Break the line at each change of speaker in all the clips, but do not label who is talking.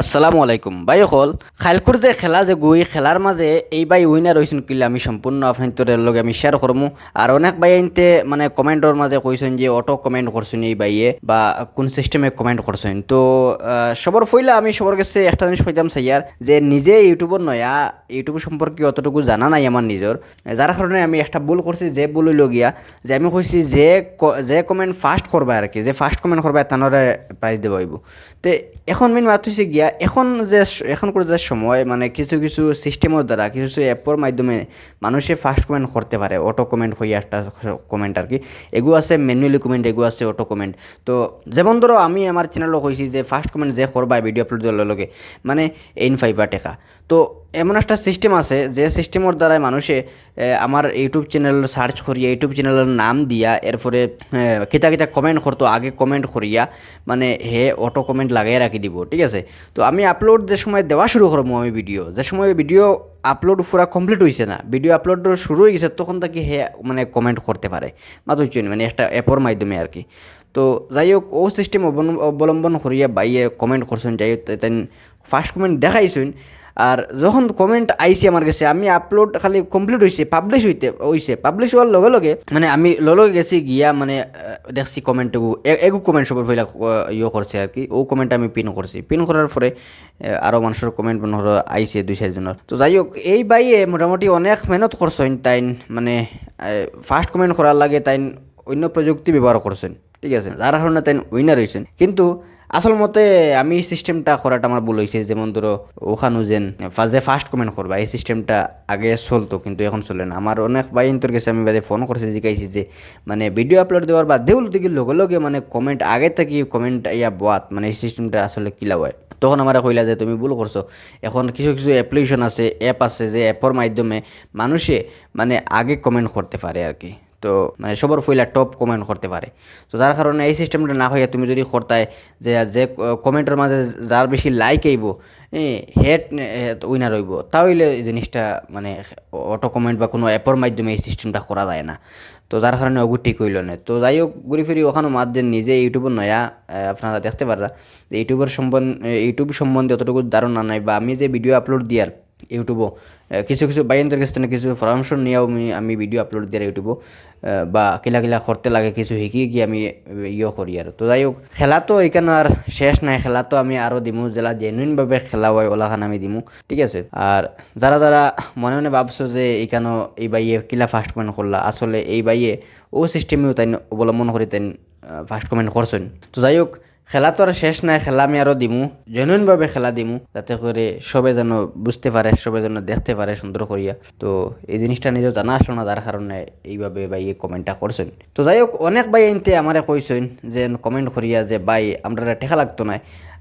আসসালামু আলাইকুম। ভাই অকল, খাইলকুর যে খেলা যে গুই, খেলার মাঝে এই ভাই উইনার হয়েছেন কিলে আমি সম্পূর্ণ আপনার লগে আমি শেয়ার করব আর অনেক ভাই আনতে মানে কমেন্টর মাঝে কইছেন যে অটো কমেন্ট করছেন এই ভাইয়ে বা কোন সিস্টেমে কমেন্ট করছেন তো সবর ফইলা আমি সবার কাছে একটা জিনিস কইতাম সাইয়ার যে নিজে ইউটিউবর নয়া, ইউটিউব সম্পর্কে অতটুকু জানা নাই আমার নিজের যার কারণে আমি একটা ভুল করছি যে ভুল হইল গিয়া যে আমি কইছি যে যে কমেন্ট ফার্স্ট করবা আর কি, যে ফার্স্ট কমেন্ট করবা তানরে প্রাইজ দেব তো, এখন মেন মাত হচ্ছে গিয়া এখন যে এখন করে যে সময় মানে কিছু কিছু সিস্টেমের দ্বারা কিছু কিছু অ্যাপের মাধ্যমে মানুষে ফার্স্ট কমেন্ট করতে পারে অটো কমেন্ট হয়ে একটা কমেন্ট আর কি। এগু আছে ম্যানুয়ালি কমেন্ট এগু আছে অটো কমেন্ট তো যেমন ধরো আমি আমার চ্যানেলও কইছি যে ফার্স্ট কমেন্ট যে করবা ভিডিও আপলোড দেওয়ার লগে মানে এইন ফাইবা টেকা। তো এমন একটা সিস্টেম আছে যে সিস্টেমের দ্বারা মানুষে আমার ইউটিউব চ্যানেল সার্চ করিয়া, ইউটিউব চ্যানেলের নাম দিয়া, এরপরে কিতা কিতা কমেন্ট করতো, আগে কমেন্ট করিয়া মানে হে অটো কমেন্ট লাগাই রাখি দিব, ঠিক আছে? তো আমি আপলোড যে সময় দেওয়া শুরু করব আমি ভিডিও যে সময় ভিডিও আপলোড পুরা কমপ্লিট হয়েছে না ভিডিও আপলোড শুরু হয়ে গেছে তখন তাকে হে মানে কমেন্ট করতে পারে মাত্র মানে একটা অ্যাপের মাধ্যমে আর কি। তো যাই হোক ও সিস্টেম অবলম্বন করিয়া বাইয়ে কমেন্ট করছেন যাই হোক তাই ফার্স্ট কমেন্ট দেখাইছেন আর যখন কমেন্ট আইসি আমার কাছে, আমি আপলোড খালি কমপ্লিট হয়েছে পাবলিশ হইতে হইছে পাবলিশ হওয়ার লগে লগে মানে আমি লগে গেছি গিয়া মানে দেখছি কমেন্ট এগু কমেন্ট সবার ফেলা ইয়ে করছে আর কি। ও কমেন্ট আমি পিন করছি পিন করার পরে আরও মানুষের কমেন্ট মনে আইসে দুই চারজনের তো যাই হোক এই বাইয়ে মোটামুটি অনেক মেহনত করছেন তাইন মানে ফার্স্ট কমেন্ট করার লাগে, তাইন অন্য প্রযুক্তি ব্যবহার করছেন ঠিক আছে, যার কারণে তাই উইনার হয়েছেন কিন্তু আসল মতে আমি সিস্টেমটা করাটা আমার ভুল হয়েছে যেমন ধরো ওখানে যেন যে ফার্স্ট কমেন্ট করবা, এই সিস্টেমটা আগে চলতো, কিন্তু এখন চলে না। আমার অনেক ভাই তোর কাছে আমি বাদে ফোন করছি, জিজ্ঞাসি যে মানে ভিডিও আপলোড দেওয়ার বা দেউল থেকে লগে লগে মানে কমেন্ট আগে থেকে কমেন্ট ইয়া বাত মানে এই সিস্টেমটা আসলে কিলা হয়? তখন আমার কইলা যে, তুমি ভুল করছ। এখন কিছু কিছু অ্যাপ্লিকেশন আছে অ্যাপ আছে, যে অ্যাপের মাধ্যমে মানুষে মানে আগে কমেন্ট করতে পারে আর কি তো মানে সবার ফইলা টপ কমেন্ট করতে পারে। তো যার কারণে এই সিস্টেমটা না হইয়া তুমি যদি করতায় যে যে কমেন্টের মাঝে যার বেশি লাইক আইব হেড উইনার হইব। তাহলে জিনিসটা মানে অটো কমেন্ট বা কোনো অ্যাপের মাধ্যমে এই সিস্টেমটা করা যায় না। তো যার কারণে ওগু ঠিক হইল না। তো যাই হোক, ঘুরি ফিরি ওখানে মাত দেন নিজে, ইউটিউবের নয়া আপনারা দেখতে পাররা। যে, ইউটিউবের সম্বন্ধে ইউটিউব সম্বন্ধে অতটুকু ধারণা নাই বা আমি যে ভিডিও আপলোড দিয়ার ইউটিউবও কিছু কিছু বাইন্দের কাছ কিছু পরামর্শ নিয়েও আমি আমি ভিডিও আপলোড দিয়ে ইউটিউবও বা কিলা কিলা করতে লাগে, কিছু শিখি গিয়ে আমি ইয়ে করি আর তো যাই হোক খেলা তো এখানে আর শেষ নাই খেলা তো আমি আরও দিমু যেলা জেনুইনভাবে খেলা হয় ওলাখান আমি দিমু, ঠিক আছে? আর যারা যারা মনে মনে ভাবছ যে এখানে এই বাইয়ে কিলা ফার্স্ট কমেন্ট করলা আসলে এই বাইয়ে ও সিস্টেমেও তাই অবলম্বন করে তাই ফার্স্ট কমেন্ট করছেন তো যাই হোক খেলা তো আর শেষ নাই, খেলা আমি আরও দিমু। জেনুইনভাবে খেলা দিমু, যাতে করে সবে যেন বুঝতে পারে, সবে যেন দেখতে পারে সুন্দর করিয়া। তো এই জিনিসটা নিজেও জানা আসলো না, যার কারণে এইভাবে ভাই এই কমেন্টটা করছেন। তো যাই হোক, অনেক ভাই এনতে আমারে কইছেন যে কমেন্ট করিয়া যে, ভাই আমরা টেকা লাগতো না।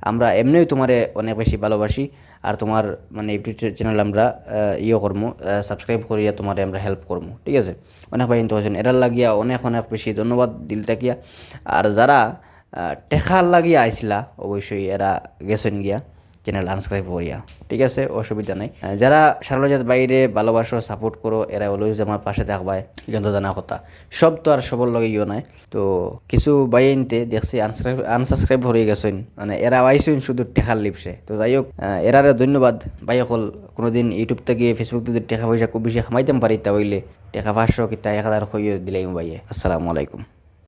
আমরা এমনিই তোমারে অনেক বেশি ভালোবাসি। আর তোমার মানে ইউটিউব চ্যানেল আমরা ইয়ে করব সাবস্ক্রাইব করিয়া তোমারে আমরা হেল্প করব ঠিক আছে? অনেক ভাই কিন্তু হয়েছেন এটার লাগিয়া অনেক অনেক বেশি ধন্যবাদ দিল থাকিয়া। আর যারা টেকার লাগিয়া আইসলা অবশ্যই এরা গেছেন গিয়া চ্যানেল আনসাবস্ক্রাইব করিয়া, ঠিক আছে, অসুবিধা নাই। যারা সারলজাত বাইরে ভালোবাসো সাপোর্ট করো, এরা অলওয়েজ আমার পাশে থাকবায় কিন্তু জানা কথা। সব তো আর সবর লগে ইয়ে নাই। তো কিছু বাই আনতে দেখছি আনসাবস্ক্রাইব আনসাবস্ক্রাইব হয়ে গেছেন। মানে এরা আইসেন শুধু টেখার লিপসে। তো যাই হোক এরারে ধন্যবাদ। ভাই, অকল কোনোদিন ইউটিউব থেকে ফেসবুক থেকে টাকা পয়সা খুব বেশি খামাইতাম পারি তাহলে টাকা পাঁচশো কিতা এক হাজার হইয়ে ভাইয়ে। আসসালামু আলাইকুম।